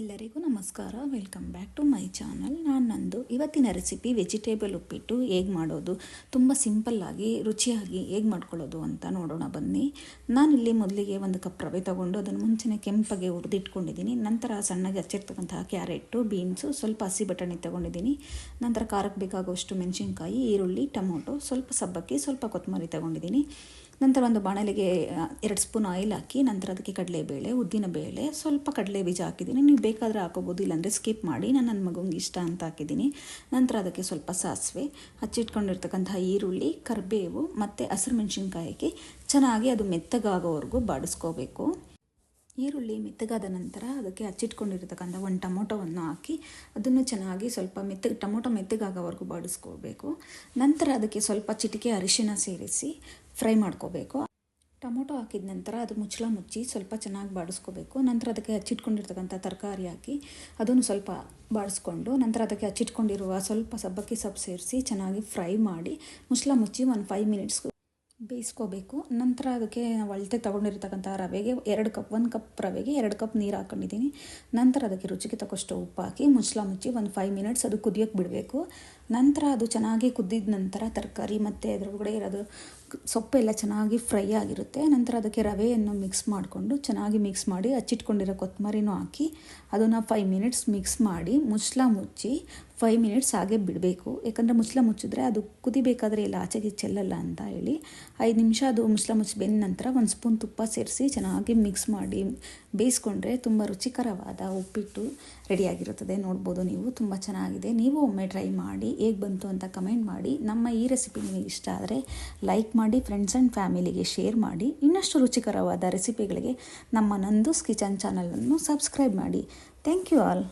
ಎಲ್ಲರಿಗೂ ನಮಸ್ಕಾರ. Welcome back to my channel ನಾನು ನಂದು ಇವತ್ತಿನ ರೆಸಿಪಿ ವೆಜಿಟೇಬಲ್ ಉಪ್ಪಿಟ್ಟು ಹೇಗೆ ಮಾಡೋದು, ತುಂಬ ಸಿಂಪಲ್ಲಾಗಿ ರುಚಿಯಾಗಿ ಹೇಗೆ ಮಾಡ್ಕೊಳ್ಳೋದು ಅಂತ ನೋಡೋಣ ಬನ್ನಿ. ನಾನಿಲ್ಲಿ ಮೊದಲಿಗೆ ಒಂದು ಕಪ್ ರವೆ ತೊಗೊಂಡು ಅದನ್ನು ಮುಂಚೆನೆ ಕೆಂಪಗೆ ಹುರಿದಿಟ್ಕೊಂಡಿದ್ದೀನಿ. ನಂತರ ಸಣ್ಣಗೆ ಹಚ್ಚಿರ್ತಕ್ಕಂತಹ ಕ್ಯಾರೆಟು ಬೀನ್ಸು, ಸ್ವಲ್ಪ ಹಸಿ ಬಟಾಣಿ ತೊಗೊಂಡಿದ್ದೀನಿ. ನಂತರ ಖಾರಕ್ಕೆ ಬೇಕಾಗುವಷ್ಟು ಮೆಣಸಿನ್ಕಾಯಿ, ಈರುಳ್ಳಿ, ಟೊಮೊಟೊ, ಸ್ವಲ್ಪ ಸಬ್ಬಕ್ಕಿ, ಸ್ವಲ್ಪ ಕೊತ್ತಂಬರಿ ತೊಗೊಂಡಿದ್ದೀನಿ. ನಂತರ ಒಂದು ಬಾಣಲೆಗೆ ಎರಡು ಸ್ಪೂನ್ ಆಯಿಲ್ ಹಾಕಿ ನಂತರ ಅದಕ್ಕೆ ಕಡಲೆಬೇಳೆ, ಉದ್ದಿನ ಬೇಳೆ, ಸ್ವಲ್ಪ ಕಡಲೆ ಬೀಜ ಹಾಕಿದ್ದೀನಿ. ನೀವು ಬೇಕಾದರೆ ಹಾಕೋಬೋದು, ಇಲ್ಲಾಂದರೆ ಸ್ಕಿಪ್ ಮಾಡಿ. ನಾನು ನನ್ನ ಮಗುಂಗೆ ಇಷ್ಟ ಅಂತ ಹಾಕಿದ್ದೀನಿ. ನಂತರ ಅದಕ್ಕೆ ಸ್ವಲ್ಪ ಸಾಸಿವೆ, ಹಚ್ಚಿಟ್ಕೊಂಡಿರ್ತಕ್ಕಂತಹ ಈರುಳ್ಳಿ, ಕರಿಬೇವು ಮತ್ತು ಹಸಿರು ಮೆಣಸಿನ್ಕಾಯಿಗೆ ಚೆನ್ನಾಗಿ ಅದು ಮೆತ್ತಗಾಗೋವರೆಗೂ ಬಾಡಿಸ್ಕೋಬೇಕು. ಈರುಳ್ಳಿ ಮೆತ್ತಗಾದ ನಂತರ ಅದಕ್ಕೆ ಹಚ್ಚಿಟ್ಕೊಂಡಿರ್ತಕ್ಕಂಥ ಒಂದು ಟೊಮೊಟೊವನ್ನು ಹಾಕಿ ಅದನ್ನು ಚೆನ್ನಾಗಿ ಸ್ವಲ್ಪ ಮೆತ್ತ, ಟೊಮೊಟೊ ಮೆತ್ತಗಾಗೋವರೆಗೂ ಬಾಡಿಸ್ಕೋಬೇಕು. ನಂತರ ಅದಕ್ಕೆ ಸ್ವಲ್ಪ ಚಿಟಿಕೆ ಅರಿಶಿನ ಸೇರಿಸಿ ಫ್ರೈ ಮಾಡ್ಕೋಬೇಕು. ಟೊಮೊಟೊ ಹಾಕಿದ ನಂತರ ಅದು ಮುಚ್ಚಳ ಮುಚ್ಚಿ ಸ್ವಲ್ಪ ಚೆನ್ನಾಗಿ ಬಾಡಿಸ್ಕೋಬೇಕು. ನಂತರ ಅದಕ್ಕೆ ಹಚ್ಚಿಟ್ಕೊಂಡಿರ್ತಕ್ಕಂಥ ತರಕಾರಿ ಹಾಕಿ ಅದನ್ನು ಸ್ವಲ್ಪ ಬಾಡಿಸ್ಕೊಂಡು ನಂತರ ಅದಕ್ಕೆ ಹಚ್ಚಿಟ್ಕೊಂಡಿರುವ ಸ್ವಲ್ಪ ಸಬ್ಬಕ್ಕಿ ಸೊಪ್ಪು ಸೇರಿಸಿ ಚೆನ್ನಾಗಿ ಫ್ರೈ ಮಾಡಿ ಮುಚ್ಚಳ ಮುಚ್ಚಿ ಒಂದು ಫೈವ್ ಮಿನಿಟ್ಸ್ ಬೇಯಿಸ್ಕೋಬೇಕು. ನಂತರ ಅದಕ್ಕೆ ಅಳತೆ ತೊಗೊಂಡಿರ್ತಕ್ಕಂಥ ರವೆಗೆ ಎರಡು ಕಪ್ ಒಂದು ಕಪ್ ರವೆಗೆ ಎರಡು ಕಪ್ ನೀರು ಹಾಕ್ಕೊಂಡಿದ್ದೀನಿ ನಂತರ ಅದಕ್ಕೆ ರುಚಿಗೆ ತಕ್ಕಷ್ಟು ಉಪ್ಪು ಹಾಕಿ ಮುಚ್ಚಳ ಮುಚ್ಚಿ ಒಂದು ಫೈವ್ ಮಿನಿಟ್ಸ್ ಅದು ಕುದಿಯೋಕ್ಕೆ ಬಿಡಬೇಕು. ನಂತರ ಅದು ಚೆನ್ನಾಗಿ ಕುದ್ದಿದ ನಂತರ ತರಕಾರಿ ಮತ್ತು ಅದರೊಳಗಡೆ ಇರೋದು ಸೊಪ್ಪೆಲ್ಲ ಚೆನ್ನಾಗಿ ಫ್ರೈ ಆಗಿರುತ್ತೆ. ನಂತರ ಅದಕ್ಕೆ ರವೆಯನ್ನು ಮಿಕ್ಸ್ ಮಾಡಿಕೊಂಡು ಚೆನ್ನಾಗಿ ಮಿಕ್ಸ್ ಮಾಡಿ ಹಚ್ಚಿಟ್ಕೊಂಡಿರೋ ಕೊತ್ತಂಬರಿನೂ ಹಾಕಿ ಅದನ್ನು ಫೈವ್ ಮಿನಿಟ್ಸ್ ಮಿಕ್ಸ್ ಮಾಡಿ ಮುಚ್ಚಳ ಮುಚ್ಚಿ ಫೈವ್ ಮಿನಿಟ್ಸ್ ಹಾಗೆ ಬಿಡಬೇಕು. ಯಾಕಂದರೆ ಮುಚ್ಚಳ ಮುಚ್ಚಿದ್ರೆ ಅದು ಕುದಿಬೇಕಾದ್ರೆ ಎಲ್ಲ ಆಚೆಗೆ ಚೆಲ್ಲಲ್ಲ ಅಂತ ಹೇಳಿ ಐದು ನಿಮಿಷ ಅದು ಮುಚ್ಚಳ ಮುಚ್ಚಿ ಬೆಂದ ನಂತರ ಒಂದು ಸ್ಪೂನ್ ತುಪ್ಪ ಸೇರಿಸಿ ಚೆನ್ನಾಗಿ ಮಿಕ್ಸ್ ಮಾಡಿ ಬೇಯಿಸ್ಕೊಂಡ್ರೆ ತುಂಬ ರುಚಿಕರವಾದ ಉಪ್ಪಿಟ್ಟು ರೆಡಿಯಾಗಿರುತ್ತದೆ ನೋಡ್ಬೋದು ನೀವು, ತುಂಬ ಚೆನ್ನಾಗಿದೆ. ನೀವು ಒಮ್ಮೆ ಟ್ರೈ ಮಾಡಿ ಹೇಗೆ ಬಂತು ಅಂತ ಕಮೆಂಟ್ ಮಾಡಿ. ನಮ್ಮ ಈ ರೆಸಿಪಿ ನಿಮಗೆ ಇಷ್ಟ ಆದರೆ ಲೈಕ್ ಮಾಡಿ ಫ್ರೆಂಡ್ಸ್ ಆ್ಯಂಡ್ ಫ್ಯಾಮಿಲಿಗೆ ಶೇರ್ ಮಾಡಿ. ಇನ್ನಷ್ಟು ರುಚಿಕರವಾದ ರೆಸಿಪಿಗಳಿಗೆ ನಮ್ಮ ನಂದೂಸ್ ಕಿಚನ್ ಚಾನಲನ್ನು ಸಬ್ಸ್ಕ್ರೈಬ್ ಮಾಡಿ. Thank you all